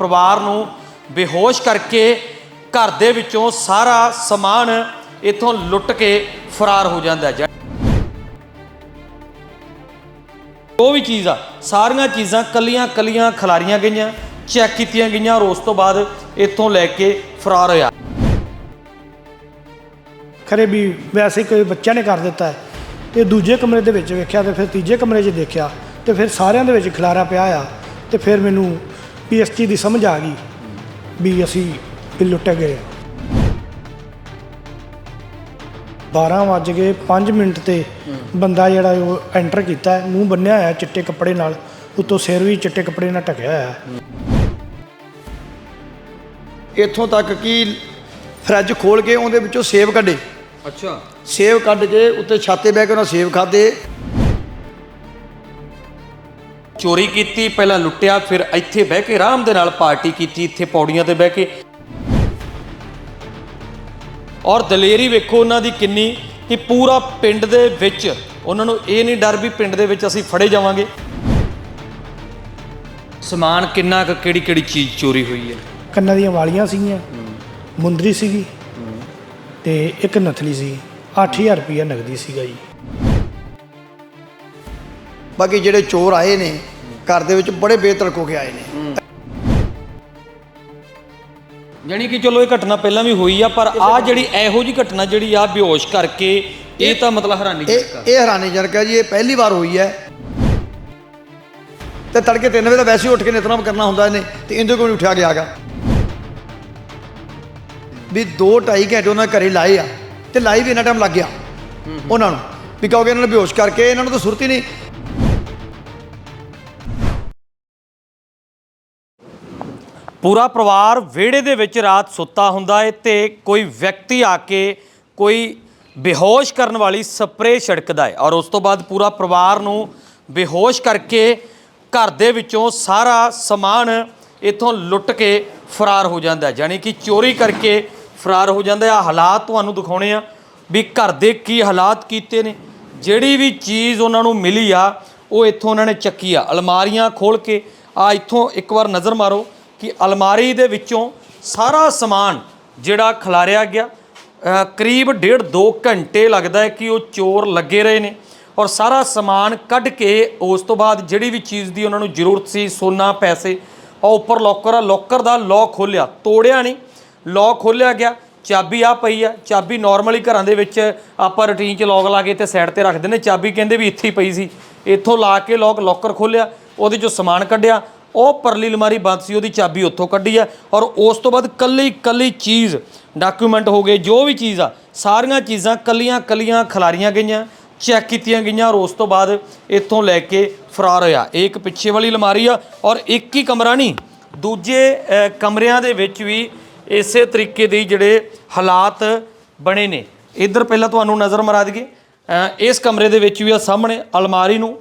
ਪਰਿਵਾਰ ਨੂੰ ਬੇਹੋਸ਼ ਕਰਕੇ ਘਰ ਦੇ ਵਿੱਚੋਂ ਸਾਰਾ ਸਮਾਨ ਇਥੋਂ ਲੁੱਟ ਕੇ ਫਰਾਰ ਹੋ ਜਾਂਦਾ ਹੈ। ਉਹ ਵੀ ਚੀਜ਼ ਆ, ਸਾਰੀਆਂ ਚੀਜ਼ਾਂ ਕੱਲੀਆਂ ਕੱਲੀਆਂ ਖਿਲਾਰੀਆਂ ਗਈਆਂ, ਚੈੱਕ ਕੀਤੀਆਂ ਗਈਆਂ, ਔਰ ਉਸ ਤੋਂ ਬਾਅਦ ਇਥੋਂ ਲੈ ਕੇ ਫਰਾਰ ਹੋਇਆ। ਖਰੇ ਵੀ ਵੈਸੇ ਕੋਈ ਬੱਚਿਆਂ ਨੇ ਕਰ ਦਿੱਤਾ ਹੈ। ਤੇ ਦੂਜੇ ਕਮਰੇ ਦੇ ਵਿੱਚ ਵੇਖਿਆ ਤੇ ਫਿਰ ਤੀਜੇ ਕਮਰੇ 'ਚ ਦੇਖਿਆ ਤੇ ਫਿਰ ਸਾਰਿਆਂ ਦੇ ਵਿੱਚ ਖਿਲਾਰਾ ਪਿਆ ਆ ਤੇ ਫਿਰ ਮੈਨੂੰ ਪੀਐਸਟੀ ਦੀ ਸਮਝ ਆ ਗਈ ਵੀ ਅਸੀਂ ਵੀ ਲੁੱਟੇ ਗਏ 12 ਵੱਜ ਗਏ 5 ਮਿੰਟ ਤੇ ਬੰਦਾ ਜਿਹੜਾ ਉਹ ਐਂਟਰ ਕੀਤਾ ਹੈ, ਮੂੰਹ ਬੰਨਿਆ ਹੋਇਆ ਚਿੱਟੇ ਕੱਪੜੇ ਨਾਲ ਉੱਤੋਂ ਸਿਰ ਵੀ ਚਿੱਟੇ ਕੱਪੜੇ ਨਾਲ ਢਕਿਆ ਹੋਇਆ। ਇੱਥੋਂ ਤੱਕ ਕਿ ਫਰਿੱਜ ਖੋਲ ਕੇ ਉਹਦੇ ਵਿੱਚੋਂ ਸੇਬ ਕੱਢੇ। ਅੱਛਾ। ਸੇਬ ਕੱਢ ਕੇ ਉੱਤੇ ਛਾਤੇ ਬਹਿ ਕੇ ਉਹਨਾਂ ਸੇਬ ਖਾਦੇ ਚੋਰੀ ਕੀਤੀ ਪਹਿਲਾਂ ਲੁੱਟਿਆ ਫਿਰ ਇੱਥੇ ਬਹਿ ਕੇ ਆਰਾਮ ਦੇ ਨਾਲ ਪਾਰਟੀ ਕੀਤੀ ਇੱਥੇ ਪੌੜੀਆਂ ਤੇ ਬਹਿ ਕੇ। ਔਰ ਦਲੇਰੀ ਵੇਖੋ ਉਹਨਾਂ ਦੀ ਕਿੰਨੀ ਕਿ ਪੂਰਾ ਪਿੰਡ ਦੇ ਵਿੱਚ ਉਹਨਾਂ ਨੂੰ ਇਹ ਨਹੀਂ ਡਰ ਵੀ ਪਿੰਡ ਦੇ ਵਿੱਚ ਅਸੀਂ ਫੜੇ ਜਾਵਾਂਗੇ। ਸਮਾਨ ਕਿੰਨਾ ਕੁ ਕਿਹੜੀ ਕਿਹੜੀ ਚੀਜ਼ ਚੋਰੀ ਹੋਈ ਹੈ? ਕੰਨਾਂ ਦੀਆਂ ਵਾਲੀਆਂ ਸੀਗੀਆਂ ਮੁੰਦਰੀ ਸੀਗੀ ਤੇ ਇੱਕ ਨਥਲੀ ਸੀ 8000 ਰੁਪਇਆ ਨਗਦੀ ਸੀਗਾ ਜੀ। ਬਾਕੀ ਜਿਹੜੇ ਚੋਰ ਆਏ ਨੇ ਘਰ ਦੇ ਵਿੱਚ ਬੜੇ ਬੇਤਰਕ ਹੋ ਕੇ ਆਏ ਨੇ। ਜਾਣੀ ਕਿ ਚਲੋ ਇਹ ਘਟਨਾ ਪਹਿਲਾਂ ਵੀ ਹੋਈ ਆ ਪਰ ਆ ਜਿਹੜੀ ਇਹੋ ਜੀ ਘਟਨਾ ਜਿਹੜੀ ਆ ਬੇਹੋਸ਼ ਕਰਕੇ ਇਹ ਤਾਂ ਮਤਲਬ ਹੈਰਾਨੀ ਇਹ ਜਨਕ ਆ। ਇਹ ਹੈਰਾਨੀਜਨਕ ਹੈ ਜੀ ਇਹ ਪਹਿਲੀ ਵਾਰ ਹੋਈ ਹੈ। ਤੇ ਤੜਕੇ 3 ਵਜੇ ਤਾਂ ਵੈਸੇ ਹੀ ਉੱਠ ਕੇ ਨਿਤਨੇਮ ਕਰਨਾ ਹੁੰਦਾ ਇਹਨੇ ਤੇ ਇਹਦੇ ਕੋਲ ਉਠਿਆ ਗਿਆ ਗਾ ਵੀ 2 2.5 ਘੰਟੇ ਉਹਨਾਂ ਘਰੇ ਲਾਏ ਆ ਤੇ ਲਾਈ ਵੀ ਇੰਨਾ ਟਾਈਮ ਲੱਗ ਗਿਆ ਉਹਨਾਂ ਨੂੰ। ਵੀ ਕਹੋਗੇ ਇਹਨਾਂ ਨੂੰ ਬੇਹੋਸ਼ ਕਰਕੇ ਇਹਨਾਂ ਨੂੰ ਤਾਂ ਸੁਰਤ ਹੀ ਨਹੀਂ ਪੂਰਾ ਪਰਿਵਾਰ ਵਿਹੜੇ ਦੇ ਵਿੱਚ ਰਾਤ ਸੁੱਤਾ ਹੁੰਦਾ ਹੈ ਤੇ ਕੋਈ ਵਿਅਕਤੀ ਆ ਕੇ ਕੋਈ ਬੇਹੋਸ਼ ਕਰਨ ਵਾਲੀ ਸਪਰੇਅ ਛਿੜਕਦਾ ਹੈ ਔਰ ਉਸ ਤੋਂ ਬਾਅਦ ਪੂਰਾ ਪਰਿਵਾਰ ਨੂੰ ਬੇਹੋਸ਼ ਕਰਕੇ ਘਰ ਦੇ ਵਿੱਚੋਂ ਸਾਰਾ ਸਮਾਨ ਇਥੋਂ ਲੁੱਟ ਕੇ ਫਰਾਰ ਹੋ ਜਾਂਦਾ ਹੈ ਕਿ ਚੋਰੀ ਕਰਕੇ ਫਰਾਰ ਹੋ ਜਾਂਦਾ ਹੈ ਆ ਹਾਲਾਤ ਤੁਹਾਨੂੰ ਦਿਖਾਉਣੇ ਆ ਵੀ ਘਰ ਦੇ ਕੀ ਹਾਲਾਤ ਕੀਤੇ ਨੇ। ਜਿਹੜੀ ਵੀ ਚੀਜ਼ ਉਹਨਾਂ ਨੂੰ ਮਿਲੀ ਆ, ਉਹ ਇੱਥੋਂ ਉਹਨਾਂ ਨੇ ਚੱਕੀ ਆ। ਅਲਮਾਰੀਆਂ ਖੋਲ ਕੇ ਆ ਇੱਥੋਂ ਇੱਕ ਵਾਰ ਨਜ਼ਰ ਮਾਰੋ ਕਿ ਅਲਮਾਰੀ ਦੇ ਵਿੱਚੋਂ ਸਾਰਾ ਸਮਾਨ ਜਿਹੜਾ ਖਿਲਾਰਿਆ ਗਿਆ। ਕਰੀਬ ਡੇਢ 2 ਘੰਟੇ ਲੱਗਦਾ ਹੈ ਕਿ ਉਹ ਚੋਰ ਲੱਗੇ ਰਹੇ ਨੇ ਔਰ ਸਾਰਾ ਸਮਾਨ ਕੱਢ ਕੇ ਉਸ ਤੋਂ ਬਾਅਦ ਜਿਹੜੀ ਵੀ ਚੀਜ਼ ਦੀ ਉਹਨਾਂ ਨੂੰ ਜ਼ਰੂਰਤ ਸੀ, ਸੋਨਾ, ਪੈਸੇ ਉਹ ਉੱਪਰ ਲੋਕਰ ਆ ਲੋਕਰ ਦਾ ਲੋਕ ਖੋਲਿਆ ਤੋੜਿਆ ਨਹੀਂ ਲੋਕ ਖੋਲਿਆ ਗਿਆ, ਚਾਬੀ ਆ ਪਈ ਆ, ਚਾਬੀ ਨਾਰਮਲੀ ਘਰਾਂ ਦੇ ਵਿੱਚ ਆਪਾਂ ਰੂਟੀਨ 'ਚ ਲੌਕ ਲਾ ਕੇ ਤੇ ਸਾਈਡ ਤੇ ਰੱਖ ਦਿੰਦੇ ਚਾਬੀ ਕਹਿੰਦੇ ਵੀ ਇੱਥੇ ਹੀ ਪਈ ਸੀ, ਇੱਥੋਂ ਲਾ ਕੇ ਲੋਕ ਲੋਕਰ ਖੋਲਿਆ ਉਹਦੇ 'ਚੋਂ ਸਮਾਨ ਕੱਢਿਆ ਉਹ ਪਰਲੀ ਅਲਮਾਰੀ ਬੰਦ ਸੀ, ਉਹਦੀ ਚਾਬੀ ਉੱਥੋਂ ਕੱਢੀ ਆ ਔਰ ਉਸ ਤੋਂ ਬਾਅਦ ਕੱਲੀ ਕੱਲੀ ਚੀਜ਼ ਡਾਕੂਮੈਂਟ ਹੋ ਗਏ, ਜੋ ਵੀ ਚੀਜ਼ ਆ, ਸਾਰੀਆਂ ਚੀਜ਼ਾਂ ਕੱਲੀਆਂ ਕੱਲੀਆਂ ਖਿਲਾਰੀਆਂ ਗਈਆਂ, ਚੈੱਕ ਕੀਤੀਆਂ ਗਈਆਂ ਔਰ ਉਸ ਤੋਂ ਬਾਅਦ ਇੱਥੋਂ ਲੈ ਕੇ ਫਰਾਰ ਹੋਇਆ। ਇਹ ਇੱਕ ਪਿੱਛੇ ਵਾਲੀ ਅਲਮਾਰੀ ਆ ਔਰ ਇੱਕ ਹੀ ਕਮਰਾ ਨਹੀਂ, ਦੂਜੇ ਕਮਰਿਆਂ ਦੇ ਵਿੱਚ ਵੀ ਇਸੇ ਤਰੀਕੇ ਦੇ ਜਿਹੜੇ ਹਾਲਾਤ ਬਣੇ ਨੇ। ਇੱਧਰ ਪਹਿਲਾਂ ਤੁਹਾਨੂੰ ਨਜ਼ਰ ਮਰਾ ਦਈਏ ਇਸ ਕਮਰੇ ਦੇ ਵਿੱਚ ਵੀ ਆ ਸਾਹਮਣੇ ਅਲਮਾਰੀ ਨੂੰ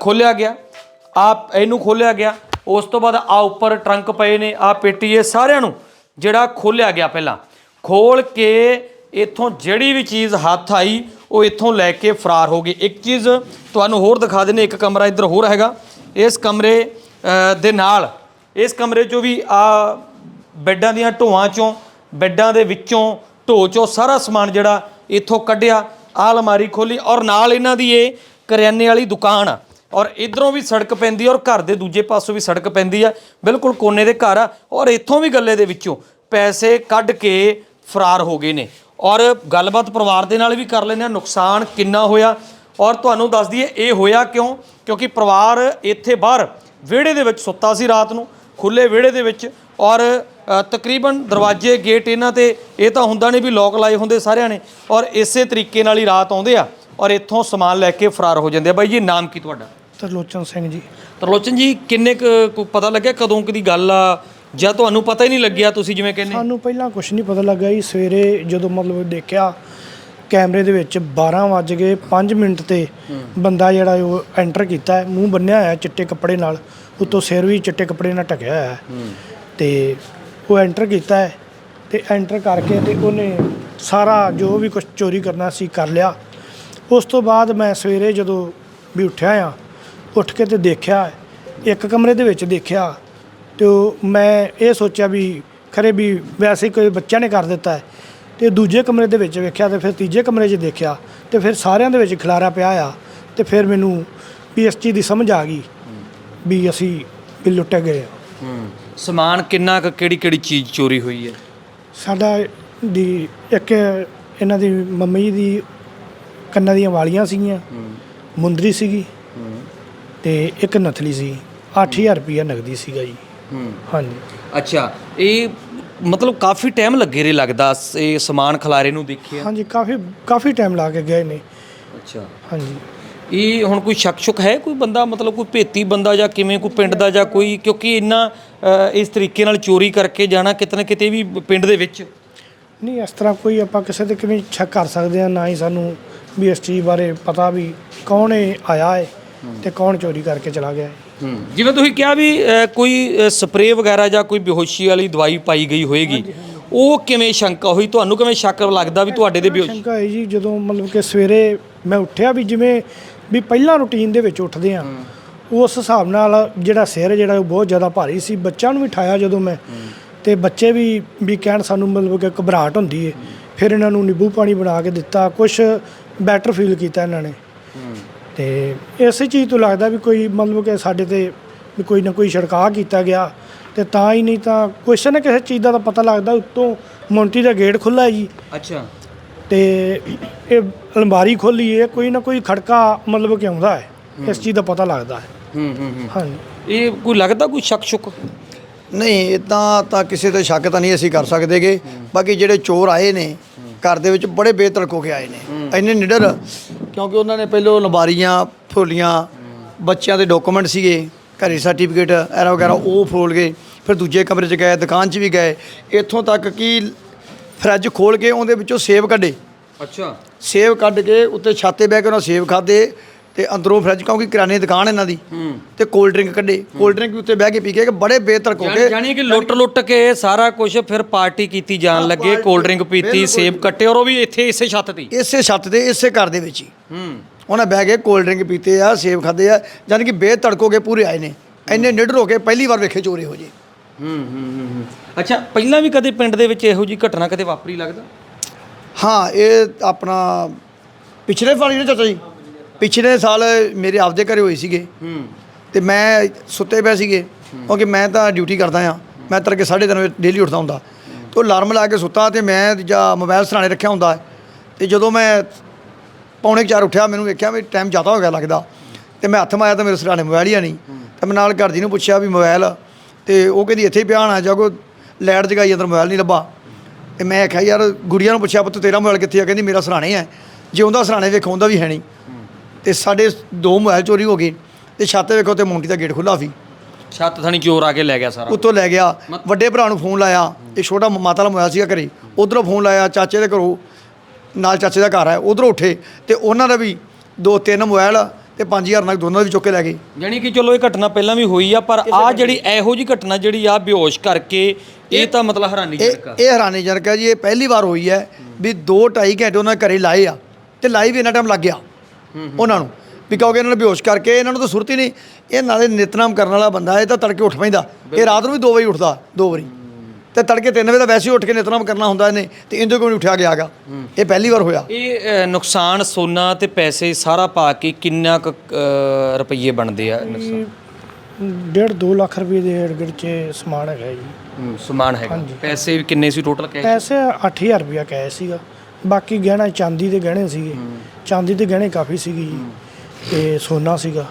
ਖੋਲਿਆ ਗਿਆ। ਆ ਇਹਨੂੰ ਖੋਲਿਆ ਗਿਆ। ਉਸ ਤੋਂ ਬਾਅਦ ਆ ਉੱਪਰ ਟਰੰਕ ਪਏ ਨੇ, ਆ ਪੇਟੀ ਇਹ ਸਾਰਿਆਂ ਨੂੰ ਜਿਹੜਾ ਖੋਲਿਆ ਗਿਆ ਪਹਿਲਾਂ। ਖੋਲ ਕੇ ਇੱਥੋਂ ਜਿਹੜੀ ਵੀ ਚੀਜ਼ ਹੱਥ ਆਈ, ਉਹ ਇੱਥੋਂ ਲੈ ਕੇ ਫਰਾਰ ਹੋ ਗਏ। ਇੱਕ ਚੀਜ਼ ਤੁਹਾਨੂੰ ਹੋਰ ਦਿਖਾ ਦਿੰਦੇ, ਇੱਕ ਕਮਰਾ ਇੱਧਰ ਹੋਰ ਹੈਗਾ। ਇਸ ਕਮਰੇ ਦੇ ਨਾਲ, ਇਸ ਕਮਰੇ 'ਚੋਂ ਵੀ ਆ ਬੈੱਡਾਂ ਦੀਆਂ ਢੋਆਂ 'ਚੋਂ, ਬੈੱਡਾਂ ਦੇ ਵਿੱਚੋਂ ਢੋ 'ਚੋਂ ਸਾਰਾ ਸਮਾਨ ਜਿਹੜਾ ਇੱਥੋਂ ਕੱਢਿਆ, ਆਹ ਅਲਮਾਰੀ ਖੋਲੀ ਔਰ ਨਾਲ ਇਹਨਾਂ ਦੀ ਇਹ ਕਰਿਆਨੇ ਵਾਲੀ ਦੁਕਾਨ ਆ। ਔਰ ਇਧਰੋਂ ਵੀ ਸੜਕ ਪੈਂਦੀ ਔਰ ਘਰ ਦੇ ਦੂਜੇ ਪਾਸੋਂ ਵੀ ਸੜਕ ਪੈਂਦੀ ਆ ਬਿਲਕੁਲ ਕੋਨੇ ਦੇ ਘਰ ਆ ਔਰ ਇੱਥੋਂ ਵੀ ਗੱਲੇ ਦੇ ਵਿੱਚੋਂ ਪੈਸੇ ਕੱਢ ਕੇ ਫਰਾਰ ਹੋ ਗਏ ਨੇ। ਔਰ ਗੱਲਬਾਤ ਪਰਿਵਾਰ ਦੇ ਨਾਲ ਵੀ ਕਰ ਲੈਂਦੇ ਆ ਨੁਕਸਾਨ ਕਿੰਨਾ ਹੋਇਆ? ਔਰ ਤੁਹਾਨੂੰ ਦੱਸ ਦਈਏ, ਇਹ ਹੋਇਆ ਕਿਉਂ? ਕਿਉਂਕਿ ਪਰਿਵਾਰ ਇੱਥੇ ਬਾਹਰ ਵਿਹੜੇ ਦੇ ਵਿੱਚ ਸੁੱਤਾ ਸੀ ਰਾਤ ਨੂੰ ਖੁੱਲੇ ਵਿਹੜੇ ਦੇ ਵਿੱਚ ਔਰ ਤਕਰੀਬਨ ਦਰਵਾਜ਼ੇ, ਗੇਟ ਇਹਨਾਂ ਤੇ, ਇਹ ਤਾਂ ਹੁੰਦਾ ਨਹੀਂ ਵੀ ਲੋਕ ਲਾਏ ਹੁੰਦੇ ਸਾਰਿਆਂ ਨੇ। ਔਰ ਇਸੇ ਤਰੀਕੇ ਨਾਲ ਹੀ ਰਾਤ ਆਉਂਦੇ ਆ ਔਰ ਇੱਥੋਂ ਸਮਾਨ ਲੈ ਕੇ ਫਰਾਰ ਹੋ ਜਾਂਦੇ ਆ। ਬਾਈ ਜੀ, ਨਾਮ ਕੀ ਤੁਹਾਡਾ? ਤਰਲੋਚਨ ਸਿੰਘ ਜੀ। ਤਰਲੋਚਨ ਜੀ ਕਿੰਨੇ ਕੁ ਪਤਾ ਲੱਗਿਆ ਕਦੋਂ ਕੁ ਦੀ ਗੱਲ ਆ? ਜਾਂ ਤੁਹਾਨੂੰ ਪਤਾ ਹੀ ਨਹੀਂ ਲੱਗਿਆ ਤੁਸੀਂ ਜਿਵੇਂ ਕਹਿੰਦੇ? ਸਾਨੂੰ ਪਹਿਲਾਂ ਕੁਝ ਨਹੀਂ ਪਤਾ ਲੱਗਾ ਜੀ। ਸਵੇਰੇ ਜਦੋਂ ਮਤਲਬ ਦੇਖਿਆ ਕੈਮਰੇ ਦੇ ਵਿੱਚ 12 ਵੱਜ ਗਏ 5 ਮਿੰਟ ਤੇ ਬੰਦਾ ਜਿਹੜਾ ਉਹ ਐਂਟਰ ਕੀਤਾ ਹੈ, ਮੂੰਹ ਬੰਨਿਆ ਹੋਇਆ ਚਿੱਟੇ ਕੱਪੜੇ ਨਾਲ ਉੱਤੋਂ ਸਿਰ ਵੀ ਚਿੱਟੇ ਕੱਪੜੇ ਨਾਲ ਢਕਿਆ ਹੋਇਆ ਹੈ। ਤੇ ਉਹ ਐਂਟਰ ਕੀਤਾ ਹੈ ਤੇ ਐਂਟਰ ਕਰਕੇ ਤੇ ਉਹਨੇ ਸਾਰਾ ਜੋ ਵੀ ਕੁਝ ਚੋਰੀ ਕਰਨਾ ਸੀ ਕਰ ਲਿਆ। ਉਸ ਤੋਂ ਬਾਅਦ ਮੈਂ ਸਵੇਰੇ ਜਦੋਂ ਵੀ ਉੱਠਿਆ ਆ ਉੱਠ ਕੇ ਤੇ ਦੇਖਿਆ ਇੱਕ ਕਮਰੇ ਦੇ ਵਿੱਚ ਦੇਖਿਆ ਤੇ ਮੈਂ ਇਹ ਸੋਚਿਆ ਵੀ ਖਰੇ ਵੀ ਵੈਸੇ ਕੋਈ ਬੱਚਾ ਨੇ ਕਰ ਦਿੱਤਾ ਹੈ। ਤੇ ਦੂਜੇ ਕਮਰੇ ਦੇ ਵਿੱਚ ਵੇਖਿਆ ਤੇ ਫਿਰ ਤੀਜੇ ਕਮਰੇ 'ਚ ਦੇਖਿਆ ਤੇ ਫਿਰ ਸਾਰਿਆਂ ਦੇ ਵਿੱਚ ਖਿਲਾਰਾ ਪਿਆ ਆ ਤੇ ਫਿਰ ਮੈਨੂੰ ਪੀਐਸਟੀ ਦੀ ਸਮਝ ਆ ਗਈ ਵੀ ਅਸੀਂ ਵੀ ਲੁੱਟੇ ਗਏ ਹੂੰ ਸਮਾਨ ਕਿੰਨਾ ਕੁ ਕਿਹੜੀ ਕਿਹੜੀ ਚੀਜ਼ ਚੋਰੀ ਹੋਈ ਹੈ? ਸਾਡਾ ਦੀ ਇੱਕ ਇਹਨਾਂ ਦੀ ਮੰਮੀ ਦੀ ਕੰਨਾਂ ਦੀਆਂ ਵਾਲੀਆਂ ਸੀਗੀਆਂ ਮੁੰਦਰੀ ਸੀਗੀ। ਤੇ ਇੱਕ ਨਥਲੀ ਸੀ 8000 ਰੁਪਇਆ ਨਗਦੀ ਸੀਗਾ ਜੀ। ਹੂੰ। ਹਾਂਜੀ। ਅੱਛਾ ਇਹ ਮਤਲਬ ਕਾਫੀ ਟਾਈਮ ਲੱਗੇ ਰੇ ਲੱਗਦਾ ਸ- ਇਹ ਸਮਾਨ ਖਲਾਰੇ ਨੂੰ ਦੇਖਿਆ? ਹਾਂਜੀ ਕਾਫੀ ਕਾਫੀ ਟਾਈਮ ਲਾ ਕੇ ਗਏ ਨੇ। ਅੱਛਾ। ਹਾਂਜੀ। ਇਹ ਹੁਣ ਕੋਈ ਸ਼ੱਕ ਸ਼ੁਕ ਹੈ ਕੋਈ ਬੰਦਾ ਮਤਲਬ ਕੋਈ ਭੇਤੀ ਬੰਦਾ ਜਾਂ ਕਿਵੇਂ ਕੋਈ ਪਿੰਡ ਦਾ ਜਾਂ ਕੋਈ ਕਿਉਂਕਿ ਇੰਨਾ ਅ, ਇਸ ਤਰੀਕੇ ਨਾਲ ਚੋਰੀ ਕਰਕੇ ਜਾਣਾ ਕਿਤੇ ਨਾ ਕਿਤੇ ਵੀ ਪਿੰਡ ਦੇ ਵਿੱਚ? ਨਹੀਂ ਇਸ ਤਰ੍ਹਾਂ ਕੋਈ ਆਪਾਂ ਕਿਸੇ ਤੇ ਕਿਵੇਂ ਸ਼ੱਕ ਕਰ ਸਕਦੇ ਆ ਨਾ ਹੀ ਸਾਨੂੰ ਵੀ ਇਸ ਚੀਜ਼ ਬਾਰੇ ਪਤਾ ਵੀ ਕੌਣ ਇਹ ਆਇਆ ਹੈ। ਤੇ ਕੌਣ ਚੋਰੀ ਕਰਕੇ ਚਲਾ ਗਿਆ? ਹੈ। ਜਿਵੇਂ ਤੁਸੀਂ ਕਿਹਾ ਵੀ ਅ, ਕੋਈ ਸਪਰੇਅ ਵਗੈਰਾ ਜਾਂ ਕੋਈ ਬੇਹੋਸ਼ੀ ਵਾਲੀ ਦਵਾਈ ਪਾਈ ਗਈ ਹੋਏਗੀ ਉਹ ਕਿਵੇਂ ਸ਼ੰਕਾ ਹੋਈ? ਤੁਹਾਨੂੰ ਕਿਵੇਂ ਸ਼ੱਕ ਲੱਗਦਾ ਵੀ ਤੁਹਾਡੇ ਦੇ ਬੇਹੋਸ਼ ਸ਼ੰਕਾ ਹੈ ਜੀ ਜਦੋਂ ਮਤਲਬ ਕਿ ਸਵੇਰੇ ਮੈਂ ਉੱਠਿਆ ਵੀ ਜਿਵੇਂ ਵੀ ਪਹਿਲਾਂ ਰੁਟੀਨ ਦੇ ਵਿੱਚ ਉੱਠਦੇ ਆ ਉਸ ਹਿਸਾਬ ਨਾਲ ਜਿਹੜਾ ਸਿਰ ਜਿਹੜਾ ਉਹ ਬਹੁਤ ਜ਼ਿਆਦਾ ਭਾਰੀ ਸੀ। ਬੱਚਿਆਂ ਨੂੰ ਵੀ ਠਾਇਆ ਜਦੋਂ ਮੈਂ ਤੇ ਬੱਚੇ ਵੀ ਵੀ ਕਹਿਣ ਸਾਨੂੰ ਮਤਲਬ ਕਿ ਘਬਰਾਹਟ ਹੁੰਦੀ ਹੈ। ਫਿਰ ਇਹਨਾਂ ਨੂੰ ਨਿੰਬੂ ਪਾਣੀ ਬਣਾ ਕੇ ਦਿੱਤਾ ਕੁਝ ਬੈਟਰ ਫੀਲ ਕੀਤਾ ਇਹਨਾਂ ਨੇ। ਤੇ ਇਸੇ ਚੀਜ਼ ਤੋਂ ਲੱਗਦਾ ਵੀ ਕੋਈ ਮਤਲਬ ਕਿ ਸਾਡੇ ਤੇ ਵੀ ਕੋਈ ਨਾ ਕੋਈ ਛਿੜਕਾਅ ਕੀਤਾ ਗਿਆ ਤੇ ਤਾਂ ਹੀ ਨਹੀਂ ਤਾਂ ਕਿਸੇ ਨਾ ਕਿਸੇ ਚੀਜ਼ ਦਾ ਤਾਂ ਪਤਾ ਲੱਗਦਾ ਉੱਤੋਂ ਮੌਂਟੀ ਦਾ ਗੇਟ ਖੁੱਲਾ ਹੈ ਜੀ। ਅੱਛਾ। ਤੇ ਇਹ ਅਲਮਾਰੀ ਖੋਲੀ ਹੈ ਕੋਈ ਨਾ ਕੋਈ ਖੜਕਾ ਮਤਲਬ ਕਿ ਆਉਂਦਾ ਹੈ ਇਸ ਚੀਜ਼ ਦਾ ਪਤਾ ਲੱਗਦਾ ਹੈ। ਹੂੰ ਹੂੰ ਹੂੰ। ਹਾਂਜੀ। ਇਹ ਕੋਈ ਲੱਗਦਾ ਕੋਈ ਸ਼ੱਕ ਸ਼ੁਕ? ਨਹੀਂ ਇਦਾਂ ਤਾਂ ਕਿਸੇ ਤੇ ਸ਼ੱਕ ਤਾਂ ਨਹੀਂ ਅਸੀਂ ਕਰ ਸਕਦੇਗੇ। ਬਾਕੀ ਜਿਹੜੇ ਚੋਰ ਆਏ ਨੇ ਘਰ ਦੇ ਵਿੱਚ ਬੜੇ ਬੇਤਰਕ ਹੋ ਕੇ ਆਏ ਨੇ। ਇੰਨੇ ਨਿਡਰ ਕਿਉਂਕਿ ਉਹਨਾਂ ਨੇ ਪਹਿਲੋਂ ਲੰਬਾਰੀਆਂ ਫੋਲੀਆਂ ਬੱਚਿਆਂ ਦੇ ਡਾਕੂਮੈਂਟ ਸੀਗੇ ਘਰੇ ਸਰਟੀਫਿਕੇਟ ਐਰਾ ਵਗੈਰਾ ਉਹ ਫੋਲ ਗਏ। ਫਿਰ ਦੂਜੇ ਕਮਰੇ 'ਚ ਗਏ ਦੁਕਾਨ 'ਚ ਵੀ ਗਏ। ਇੱਥੋਂ ਤੱਕ ਕਿ ਫਰਿੱਜ ਖੋਲ ਕੇ ਉਹਦੇ ਵਿੱਚੋਂ ਸੇਬ ਕੱਢੇ। ਅੱਛਾ। ਸੇਬ ਕੱਢ ਕੇ ਉੱਤੇ ਛਾਤੇ ਬਹਿ ਕੇ ਉਹਨਾਂ ਸੇਬ ਖਾਦੇ ਤੇ ਅੰਦਰੋਂ ਫਰਿੱਜ ਕਿਉਂਕਿ ਕਿਰਾਣੇ ਦੀ ਦੁਕਾਨ ਇਹਨਾਂ ਦੀ। ਤੇ ਕੋਲਡ ਡਰਿੰਕ ਕੱਢੇ। ਕੋਲਡ ਡਰਿੰਕ ਵੀ ਉੱਤੇ ਬਹਿ ਕੇ ਪੀ ਕੇ ਬੜੇ ਬੇਤਰਕ ਹੋ ਕੇ ਜਾਨੀ ਕਿ ਲੁੱਟ ਲੁੱਟ ਕੇ ਸਾਰਾ ਕੁਝ ਫਿਰ ਪਾਰਟੀ ਕੀਤੀ ਜਾਣ ਲੱਗੇ ਕੋਲਡ ਡਰਿੰਕ ਪੀਤੀ ਸੇਬ ਕੱਟੇ ਔਰ ਉਹ ਵੀ ਇੱਥੇ ਇਸੇ ਛੱਤ ਤੇ ਇਸੇ ਛੱਤ ਤੇ ਇਸੇ ਘਰ ਦੇ ਵਿੱਚ ਹੀ। ਹੂੰ। ਉਹਨਾਂ ਬਹਿ ਕੇ ਕੋਲਡ ਡਰਿੰਕ ਪੀਤੇ ਆ ਸੇਬ ਖਾਦੇ ਆ ਯਾਨੀ ਕਿ ਬੇਤੜਕ ਹੋ ਕੇ ਪੂਰੇ ਆਏ ਨੇ। ਇੰਨੇ ਨਿਡਰ ਹੋ ਕੇ ਪਹਿਲੀ ਵਾਰ ਵੇਖੇ ਚੋਰੀ ਹੋ ਜੇ ਹੂੰ ਹੂੰ ਹੂੰ, ਹੂੰ। ਅੱਛਾ ਪਹਿਲਾਂ ਵੀ ਕਦੇ ਪਿੰਡ ਦੇ ਵਿੱਚ ਇਹੋ ਜੀ ਘਟਨਾ ਕਦੇ ਵਾਪਰੀ ਲੱਗਦਾ? ਹਾਂ ਇਹ ਆਪਣਾ ਪਿਛਲੇ ਹੀ ਨਾ ਚਾਚਾ ਜੀ। ਪਿਛਲੇ ਸਾਲ ਮੇਰੇ ਆਪਦੇ ਘਰੇ ਹੋਏ ਸੀਗੇ। ਹੂੰ। ਤੇ ਮੈਂ ਸੁੱਤੇ ਪਏ ਸੀਗੇ। ਕਿਉਂਕਿ ਮੈਂ ਤਾਂ ਡਿਊਟੀ ਕਰਦਾ ਆ ਮੈਂ ਤੜਕੇ 3:30 ਵਜੇ ਡੇਲੀ ਉੱਠਦਾ ਹੁੰਦਾ। ਤੇ ਉਹ ਅਲਾਰਮ ਲਾ ਕੇ ਸੁੱਤਾ ਤੇ ਮੈਂ ਜਾਂ ਮੋਬਾਈਲ ਸਰਾਣੇ ਰੱਖਿਆ ਹੁੰਦਾ। ਤੇ ਜਦੋਂ ਮੈਂ ਪੌਣੇ 4 ਉੱਠਿਆ ਮੈਨੂੰ ਵੇਖਿਆ ਵੀ ਟਾਈਮ ਜ਼ਿਆਦਾ ਹੋ ਗਿਆ ਲੱਗਦਾ। ਤੇ ਮੈਂ ਹੱਥ ਮਾਰਿਆ ਤਾਂ ਮੇਰੇ ਸਰਾਣੇ ਮੋਬਾਈਲ ਹੀ ਨਹੀਂ। ਤੇ ਮੈਂ ਨਾਲ ਘਰ ਦੀ ਨੂੰ ਪੁੱਛਿਆ ਵੀ ਮੋਬਾਈਲ ਤੇ ਉਹ ਕਹਿੰਦੀ ਇੱਥੇ ਹੀ ਪਿਆ ਹੋਣਾ ਜਾਂ ਕੋਈ ਲਾਈਟ ਜਗਾਈ ਅੰਦਰ ਮੋਬਾਈਲ ਨਹੀਂ ਲੱਭਾ। ਤੇ ਮੈਂ ਆਖਿਆ ਯਾਰ ਗੁੜੀਆ ਨੂੰ ਪੁੱਛਿਆ ਪੁੱਤ ਤੇਰਾ ਮੋਬਾਈਲ ਕਿੱਥੇ ਆ? ਕਹਿੰਦੀ ਮੇਰਾ ਸਰਾਣੇ ਹੈ ਜੇ ਉਹਦਾ ਸਰਾਣੇ ਵੇਖੋ ਉਹਦਾ ਵੀ ਹੈ ਨਹੀਂ। ਤੇ ਸਾਡੇ ਦੋ ਮੋਬਾਈਲ ਚੋਰੀ ਹੋ ਗਏ ਤੇ ਛੱਤ ਵੇਖੋ ਤੇ ਮੌਂਟੀ ਦਾ ਗੇਟ ਖੁੱਲਾ ਸੀ। ਛੱਤ ਥਣੀ ਚੋਰ ਆ ਕੇ ਲੈ ਗਿਆ ਸਾਰਾ। ਉੱਤੋਂ ਲੈ ਗਿਆ। ਵੱਡੇ ਭਰਾ ਨੂੰ ਫੋਨ ਲਾਇਆ। ਇਹ ਛੋਟਾ ਮਾਤਾ ਦਾ ਮੋਬਾਈਲ ਸੀਗਾ ਘਰੇ। ਉਧਰੋਂ ਫੋਨ ਲਾਇਆ ਚਾਚੇ ਦੇ ਘਰੋਂ ਨਾਲ ਚਾਚੇ ਦਾ ਘਰ ਹੈ ਉਧਰੋਂ ਉੱਠੇ ਤੇ ਉਹਨਾਂ ਦਾ ਵੀ ਦੋ ਤਿੰਨ ਮੋਬਾਈਲ ਤੇ 5000 ਨਾਲ ਦੋਨਾਂ ਦਾ ਵੀ ਚੁੱਕ ਕੇ ਲੈ ਗਏ। ਜਾਨੀ ਕਿ ਚਲੋ ਇਹ ਘਟਨਾ ਪਹਿਲਾਂ ਵੀ ਹੋਈ ਆ ਪਰ ਆ ਜਿਹੜੀ ਇਹੋ ਜੀ ਘਟਨਾ ਜਿਹੜੀ ਆ ਬੇਹੋਸ਼ ਕਰਕੇ ਇਹ ਤਾਂ ਮਤਲਬ ਹੈਰਾਨੀਜਨਕ ਇਹ ਆ। ਇਹ ਹੈਰਾਨੀਜਨਕ ਹੈ ਜੀ। ਇਹ ਪਹਿਲੀ ਵਾਰ ਹੋਈ ਹੈ ਵੀ 2 2.5 ਘੰਟੇ ਉਹਨਾਂ ਘਰੇ ਲਾਏ ਆ ਤੇ ਲਾਈਵ ਇਹਨਾਂ ਟਾਈਮ ਲੱਗ ਗਿਆ। ਉਹਨਾਂ ਨੂੰ ਵੀ ਕਿਉਂਕਿ ਇਹਨਾਂ ਨੇ ਬੇਹੋਸ਼ ਕਰਕੇ ਇਹਨਾਂ ਨੂੰ ਤਾਂ ਸੁਰਤ ਹੀ ਨਹੀਂ। ਇਹ ਨਾਲੇ ਨਿਤਨਾਮ ਕਰਨ ਵਾਲਾ ਬੰਦਾ ਇਹ ਤਾਂ ਤੜਕੇ ਉੱਠ ਪੈਂਦਾ। ਇਹ ਰਾਤ ਨੂੰ ਵੀ 2 ਵਜੇ ਉੱਠਦਾ 2 ਵਾਰੀ। ਤੇ ਤੜਕੇ 3 ਵਜੇ ਤਾਂ ਵੈਸੇ ਹੀ ਉੱਠ ਕੇ ਨਿਤਨਾਮ ਕਰਨਾ ਹੁੰਦਾ ਇਹਨੇ ਤੇ ਇਹਦੇ ਕੋਲ ਨਹੀਂ ਉੱਠਿਆ ਗਿਆਗਾ ਇਹ ਪਹਿਲੀ ਵਾਰ ਹੋਇਆ। ਇਹ ਨੁਕਸਾਨ ਸੋਨਾ ਤੇ ਪੈਸੇ ਸਾਰਾ ਪਾ ਕੇ ਕਿੰਨਾ ਕੁ ਅ, ਰੁਪਈਏ ਬਣਦੇ ਆ ਨੁਕਸਾਨ? ਡੇਢ 2 ਲੱਖ ਰੁਪਏ ਦੇ ਏੜ ਚ ਸਮਾਨ ਹੈਗਾ ਜੀ। ਸਮਾਨ ਹੈਗਾ। ਪੈਸੇ ਵੀ ਕਿੰਨੇ ਸੀ ਟੋਟਲ ਕੈਸ਼ ਪੈਸੇ 8000 ਰੁਪਇਆ ਕੈਸ਼ ਸੀਗਾ। ਬਾਕੀ ਗਹਿਣਾ ਚਾਂਦੀ ਦੇ ਗਹਿਣੇ ਸੀਗੇ। ਚਾਂਦੀ ਦੇ ਗਹਿਣੇ ਕਾਫੀ ਸੀਗੇ ਜੀ ਤੇ ਸੋਨਾ ਸੀਗਾ।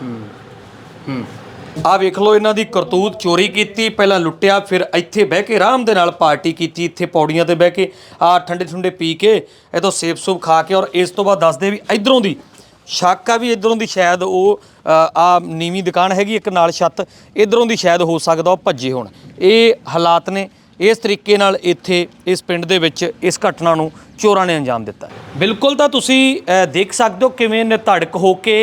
ਆ ਵੇਖ ਲਓ ਇਹਨਾਂ ਦੀ ਕਰਤੂਤ ਚੋਰੀ ਕੀਤੀ ਪਹਿਲਾਂ ਲੁੱਟਿਆ ਫਿਰ ਇੱਥੇ ਬਹਿ ਕੇ ਆਰਾਮ ਦੇ ਨਾਲ ਪਾਰਟੀ ਕੀਤੀ ਇੱਥੇ ਪੌੜੀਆਂ ਤੇ ਬਹਿ ਕੇ ਆ ਠੰਡੇ ਠੰਡੇ ਪੀ ਕੇ ਇਤੋਂ ਸੇਬ ਸੂਬ ਖਾ ਕੇ ਔਰ ਇਸ ਤੋਂ ਬਾਅਦ ਦੱਸਦੇ ਵੀ ਇਧਰੋਂ ਦੀ ਸ਼ੱਕ ਆ ਵੀ ਇਧਰੋਂ ਦੀ ਸ਼ਾਇਦ ਉਹ ਆ ਨੀਵੀਂ ਦੁਕਾਨ ਹੈਗੀ ਇੱਕ ਨਾਲ ਛੱਤ ਇਧਰੋਂ ਦੀ ਸ਼ਾਇਦ ਹੋ ਸਕਦਾ ਉਹ ਭੱਜੇ ਹੋਣ। ਇਹ ਹਾਲਾਤ ਨੇ ਇਸ ਤਰੀਕੇ ਨਾਲ ਇੱਥੇ ਇਸ ਪਿੰਡ ਦੇ ਵਿੱਚ ਇਸ ਘਟਨਾ ਨੂੰ ਚੋਰਾਂ ਨੇ ਅੰਜਾਮ ਦਿੱਤਾ ਬਿਲਕੁਲ ਤਾਂ ਤੁਸੀਂ ਦੇਖ ਸਕਦੇ ਹੋ ਕਿਵੇਂ ਨਿਧੜਕ ਹੋ ਕੇ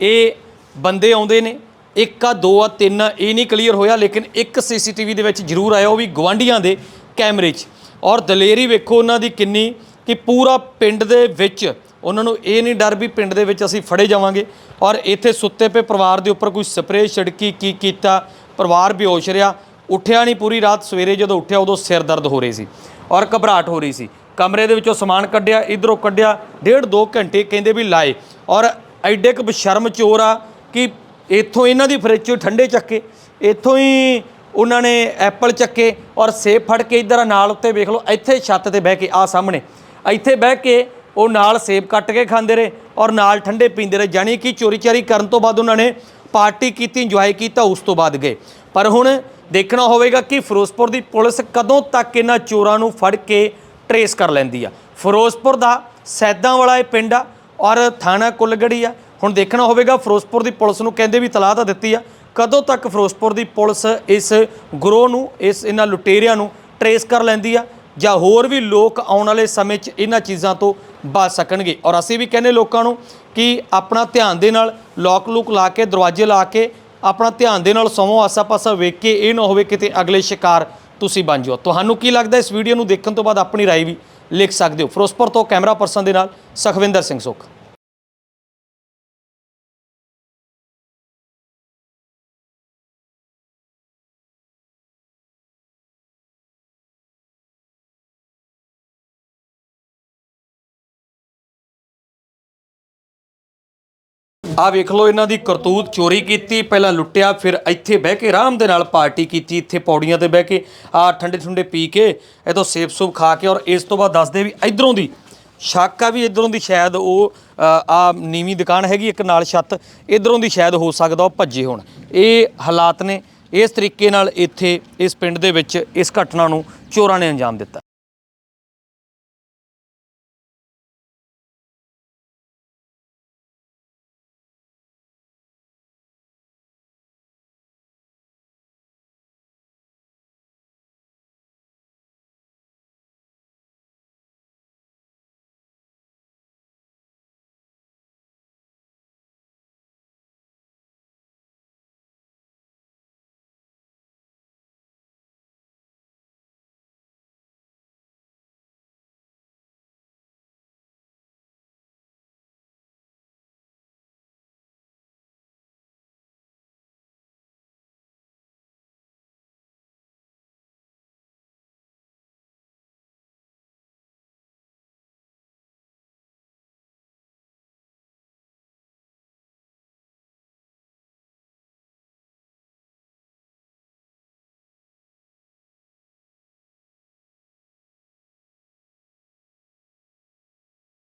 ਇਹ ਬੰਦੇ ਆਉਂਦੇ ਨੇ। ਇੱਕ ਆ ਦੋ ਆ ਤਿੰਨ ਆ, ਇਹ ਨਹੀਂ ਕਲੀਅਰ ਹੋਇਆ ਲੇਕਿਨ ਇੱਕ ਸੀਸੀਟੀਵੀ ਦੇ ਵਿੱਚ ਜ਼ਰੂਰ ਆਇਆ ਉਹ ਵੀ ਗਵਾਂਢੀਆਂ ਦੇ ਕੈਮਰੇ 'ਚ। ਔਰ ਦਲੇਰੀ ਵੇਖੋ ਉਹਨਾਂ ਦੀ ਕਿੰਨੀ ਕਿ ਪੂਰਾ ਪਿੰਡ ਦੇ ਵਿੱਚ ਉਹਨਾਂ ਨੂੰ ਇਹ ਨਹੀਂ ਡਰ ਵੀ ਪਿੰਡ ਦੇ ਵਿੱਚ ਅਸੀਂ ਫੜੇ ਜਾਵਾਂਗੇ। ਔਰ ਇੱਥੇ ਸੁੱਤੇ ਪਏ ਪਰਿਵਾਰ ਦੇ ਉੱਪਰ ਕੋਈ ਸਪਰੇਅ ਛਿੜਕੀ ਕੀ ਕੀਤਾ ਪਰਿਵਾਰ ਬੇਹੋਸ਼ ਰਿਹਾ। ਉੱਠਿਆ ਨਹੀਂ ਪੂਰੀ ਰਾਤ, ਸਵੇਰੇ ਜਦੋਂ ਉੱਠਿਆ ਉਦੋਂ ਸਿਰ ਦਰਦ ਹੋ ਰਹੀ ਸੀ ਔਰ ਘਬਰਾਹਟ ਹੋ ਰਹੀ ਸੀ। ਕਮਰੇ ਦੇ ਵਿੱਚੋਂ ਸਮਾਨ ਕੱਢਿਆ, ਇਧਰੋਂ ਕੱਢਿਆ, ਡੇਢ ਦੋ ਘੰਟੇ ਕਹਿੰਦੇ ਵੀ ਲਾਏ। ਔਰ ਐਡੇ ਕੁ ਬਸ਼ਰਮ ਚੋਰ ਆ ਕਿ ਇੱਥੋਂ ਇਹਨਾਂ ਦੀ ਫਰਿੱਜ ਚੋਂ ਠੰਡੇ ਚੱਕੇ, ਇੱਥੋਂ ਹੀ ਉਹਨਾਂ ਨੇ ਐਪਲ ਚੱਕੇ ਔਰ ਸੇਬ ਫੜ ਕੇ ਇਧਰ ਨਾਲ ਉੱਤੇ ਵੇਖ ਲਓ, ਇੱਥੇ ਛੱਤ ਤੇ ਬਹਿ ਕੇ ਆ ਸਾਹਮਣੇ, ਇੱਥੇ ਬਹਿ ਕੇ ਉਹ ਨਾਲ ਸੇਬ ਕੱਟ ਕੇ ਖਾਂਦੇ ਰਹੇ ਔਰ ਨਾਲ ਠੰਡੇ ਪੀਂਦੇ ਰਹੇ, ਜਾਣੀ ਕਿ ਚੋਰੀ ਚਾਰੀ ਕਰਨ ਤੋਂ ਬਾਅਦ ਉਹਨਾਂ ਨੇ ਪਾਰਟੀ ਕੀਤੀ, ਇੰਜੋਏ ਕੀਤਾ, ਉਸ ਤੋਂ ਬਾਅਦ ਗਏ। ਪਰ ਹੁਣ ਦੇਖਣਾ ਹੋਵੇਗਾ ਕਿ ਫਿਰੋਜ਼ਪੁਰ ਦੀ ਪੁਲਿਸ ਕਦੋਂ ਤੱਕ ਇਹਨਾਂ ਚੋਰਾਂ ਨੂੰ ਫੜ ਕੇ ਟਰੇਸ ਕਰ ਲੈਂਦੀ ਆ। ਫਿਰੋਜ਼ਪੁਰ ਦਾ ਸੈਦਾਂ ਵਾਲਾ ਇਹ ਪਿੰਡ ਆ ਔਰ ਥਾਣਾ ਕੁੱਲਗੜੀ ਆ। ਹੁਣ ਦੇਖਣਾ ਹੋਵੇਗਾ ਫਿਰੋਜ਼ਪੁਰ ਦੀ ਪੁਲਿਸ ਨੂੰ ਕਹਿੰਦੇ ਵੀ ਤਲਾਹ ਤਾਂ ਦਿੱਤੀ ਆ। ਕਦੋਂ ਤੱਕ ਫਿਰੋਜ਼ਪੁਰ ਦੀ ਪੁਲਿਸ ਇਸ ਗਰੋਹ ਨੂੰ, ਇਸ ਇਹਨਾਂ ਲੁਟੇਰਿਆਂ ਨੂੰ ਟਰੇਸ ਕਰ ਲੈਂਦੀ ਆ ਜਾਂ ਹੋਰ ਵੀ ਲੋਕ ਆਉਣ ਵਾਲੇ ਸਮੇਂ 'ਚ ਇਹਨਾਂ ਚੀਜ਼ਾਂ ਤੋਂ ਬਚ ਸਕਣਗੇ। ਔਰ ਅਸੀਂ ਵੀ ਕਹਿੰਦੇ ਲੋਕਾਂ ਨੂੰ ਕਿ ਆਪਣਾ ਧਿਆਨ ਦੇ ਨਾਲ ਲੋਕ ਲੂਕ ਲਾ ਕੇ, ਦਰਵਾਜ਼ੇ ਲਾ ਕੇ ਆਪਣਾ ਧਿਆਨ ਦੇ ਨਾਲ ਸੌਵੋ ਆਸਾ-ਪਾਸਾ ਵੇਖ ਕੇ ਇਹ ਨਾ ਹੋਵੇ ਕਿਤੇ ਅਗਲੇ ਸ਼ਿਕਾਰ ਤੁਸੀਂ ਬਣ ਜਾਓ ਤੁਹਾਨੂੰ ਕੀ ਲੱਗਦਾ ਇਸ ਵੀਡੀਓ ਨੂੰ ਦੇਖਣ ਤੋਂ ਬਾਅਦ ਆਪਣੀ رائے ਵੀ ਲਿਖ ਸਕਦੇ ਹੋ ਫਿਰੋਜ਼ਪੁਰ ਤੋਂ ਕੈਮਰਾ ਪਰਸਨ ਦੇ ਨਾਲ ਸਖਵਿੰਦਰ ਸਿੰਘ ਸੁੱਖ ਆ ਵੇਖ ਲਓ, ਇਹਨਾਂ ਦੀ ਕਰਤੂਤ ਚੋਰੀ ਕੀਤੀ, ਪਹਿਲਾਂ ਲੁੱਟਿਆ, ਫਿਰ ਇੱਥੇ ਬਹਿ ਕੇ, ਆਰਾਮ ਦੇ ਨਾਲ ਪਾਰਟੀ ਕੀਤੀ, ਇੱਥੇ ਪੌੜੀਆਂ ਤੇ ਬਹਿ ਕੇ, ਆ ਠੰਡੇ ਠੰਡੇ ਪੀ ਕੇ ਇਦੋਂ ਸੇਬ ਸੂਬ ਖਾ ਕੇ, ਔਰ ਇਸ ਤੋਂ ਬਾਅਦ ਦੱਸਦੇ ਵੀ ਇਧਰੋਂ ਦੀ, ਸ਼ੱਕ ਆ ਵੀ ਇਧਰੋਂ ਦੀ ਸ਼ਾਇਦ ਉਹ ਆ ਨੀਵੀਂ ਦੁਕਾਨ ਹੈਗੀ, ਇੱਕ ਨਾਲ ਛੱਤ, ਇਧਰੋਂ ਦੀ ਸ਼ਾਇਦ ਹੋ ਸਕਦਾ ਉਹ ਭੱਜੇ ਹੋਣ। ਇਹ ਹਾਲਾਤ ਨੇ, ਇਸ ਤਰੀਕੇ ਨਾਲ ਇੱਥੇ, ਇਸ ਪਿੰਡ ਦੇ ਵਿੱਚ ਇਸ ਘਟਨਾ ਨੂੰ ਚੋਰਾਂ ਨੇ ਅੰਜਾਮ ਦਿੱਤਾ।